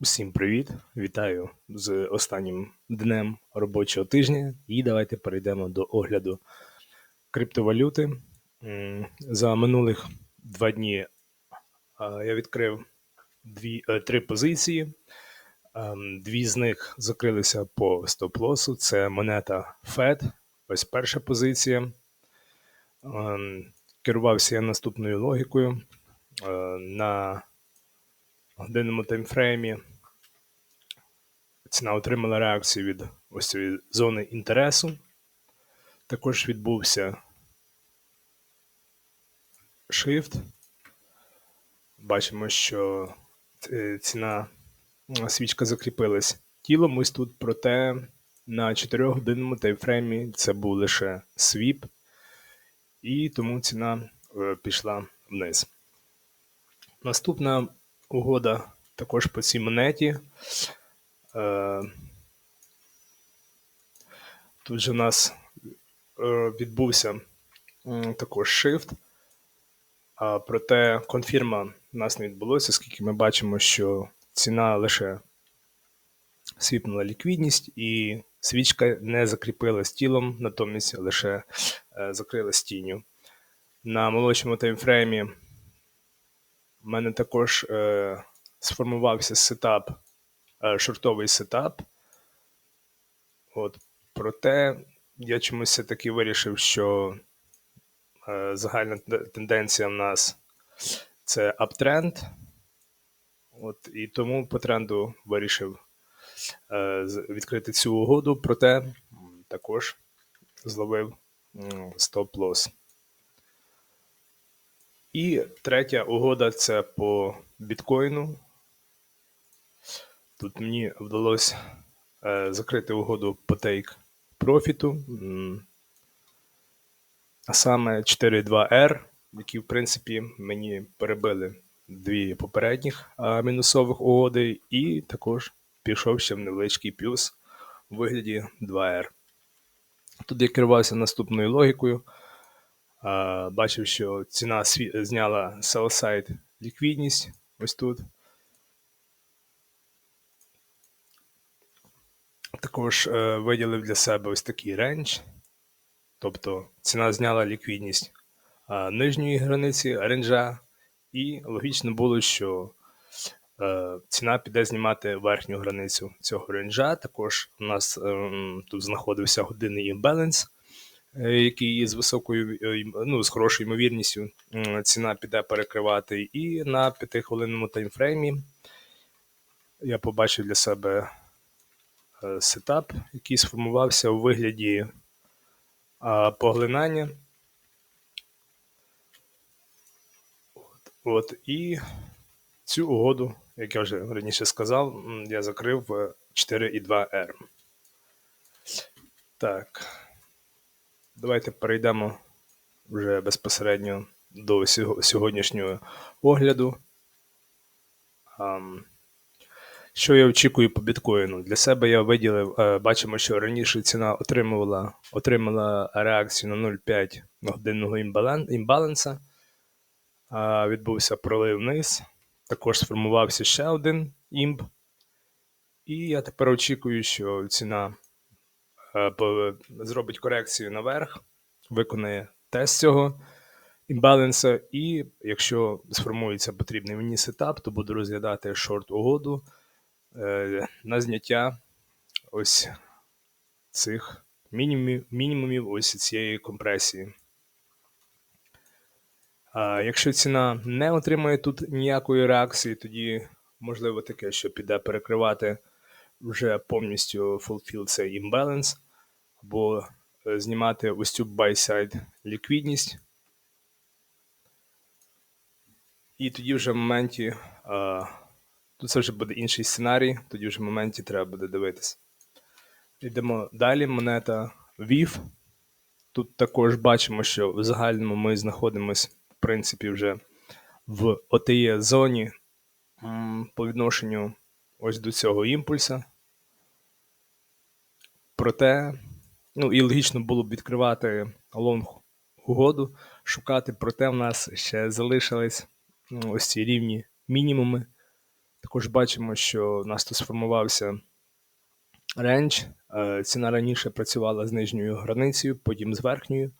Всім привіт! Вітаю з останнім днем робочого тижня. І давайте перейдемо до огляду криптовалюти. За минулих два дні я відкрив дві, е, три позиції. Ем, Дві з них закрилися по стоп-лосу. Це монета FED. Ось перша позиція. Ем, Керувався я наступною логікою. Е, На годинному таймфреймі ціна отримала реакцію від ось цієї зони інтересу. Також відбувся shift. Бачимо, що е, ціна свічка закріпилась тілом ось тут, проте на 4-годинному таймфреймі це був лише свіп, і тому ціна е, пішла вниз. Наступна угода також по цій монеті. Е, Тут же у нас е, відбувся також shift, проте конфірма у нас не відбулося, оскільки ми бачимо, що ціна лише свіпнула ліквідність і свічка не закріпилась тілом, натомість лише е, закрилась тінню. На молодшому таймфреймі в мене також е, сформувався сетап, е, шортовий сетап. От, проте я чомусь все-таки вирішив, що е, загальна тенденція в нас це аптренд. От, і тому по тренду вирішив е, відкрити цю угоду, проте також зловив стоп-лосс. І третя угода це по біткоїну. Тут мені вдалося е, закрити угоду по take профіту, а саме 4.2R, які, в принципі, мені перебили дві попередніх мінусових угоди, і також пішов ще в невеличкий плюс у вигляді 2R. Тут я керувався наступною логікою. Бачив, що ціна зняла sell-side ліквідність ось тут. Також е, виділив для себе ось такий рендж. Тобто ціна зняла ліквідність нижньої границі ренджа, і логічно було, що е, ціна піде знімати верхню границю цього ренджа. Також у нас ем, тут знаходився годинний імбаланс, який з високою е, ну, з хорошою ймовірністю ціна піде перекривати. І на 5-хвилинному таймфреймі я побачив для себе е, сетап, який сформувався у вигляді поглинання. От, і цю угоду, як я вже раніше сказав, я закрив 4,2R. Так. Давайте перейдемо вже безпосередньо до сьогоднішнього огляду. Що я очікую по біткоїну? Для себе я виділив, е, бачимо, що раніше ціна отримувала, отримала реакцію на 0,5 годинного імбалан- імбаланса. Відбувся пролив вниз. Також сформувався ще один імб. І я тепер очікую, що ціна зробить корекцію наверх, виконає тест цього імбаланса, і якщо сформується потрібний мені сетап, то буду розглядати шорт угоду е, на зняття ось цих мінімумів, мінімумів ось цієї компресії. А якщо ціна не отримає тут ніякої реакції, тоді можливо таке, що піде перекривати вже повністю fulfill цей imbalance, або е, знімати ось цю buy-side ліквідність. І тоді вже в моменті, тут це вже буде інший сценарій, тоді вже в моменті треба буде дивитися. Йдемо далі. Монета VIF. Тут також бачимо, що в загальному ми знаходимося, в принципі, вже в OTE зоні по відношенню ось до цього імпульса. Проте, ну і логічно було б відкривати лонг угоду, шукати, проте в нас ще залишились ну, ось ці рівні мінімуми. Також бачимо, що у нас тут сформувався рендж. Ціна раніше працювала з нижньою границею, потім з верхньою.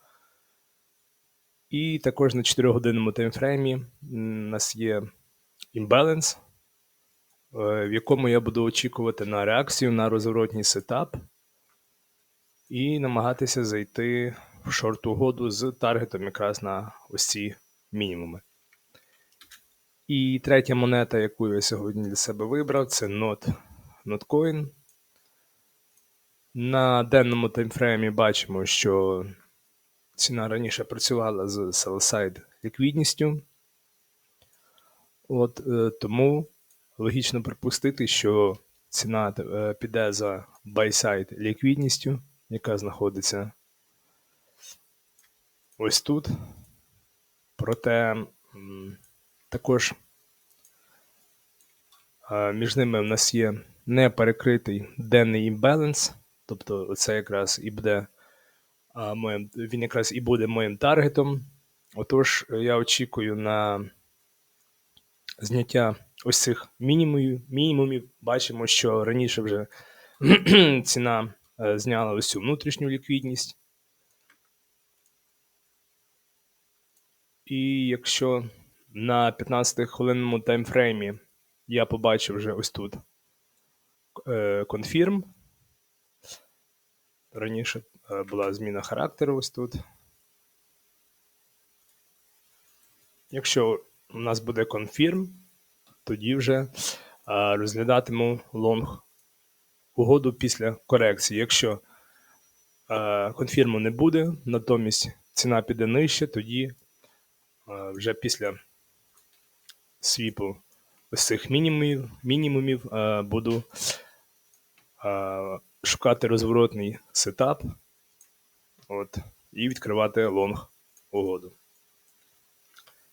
І також на 4-годинному таймфреймі у нас є імбаланс, в якому я буду очікувати на реакцію на розворотній сетап і намагатися зайти в шорт угоду з таргетом якраз на ось ці мінімуми. І третя монета, яку я сьогодні для себе вибрав, це NOT, NotCoin. На денному таймфреймі бачимо, що ціна раніше працювала з sell-side ліквідністю. От, е, тому логічно припустити, що ціна е, піде за buy-side ліквідністю, яка знаходиться ось тут. Проте також е, між ними в нас є неперекритий денний імбаланс, тобто це якраз і буде а, моїм, він якраз і буде моїм таргетом. Отож, я очікую на зняття ось цих мінімумів. мінімумів. Бачимо, що раніше вже ціна е, зняла ось цю внутрішню ліквідність. І якщо на 15-хвилинному таймфреймі я побачив вже ось тут е, конфірм. Раніше е, була зміна характеру ось тут. Якщо у нас буде конфірм, тоді вже розглядатиму лонг угоду після корекції. Якщо конфірму не буде, натомість ціна піде нижче, тоді вже після свіпу ось цих мінімумів, мінімумів буду шукати розворотний сетап от, і відкривати лонг угоду.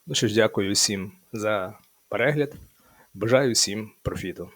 Ну що ж, дякую всім за перегляд. Бажаю всім профіту.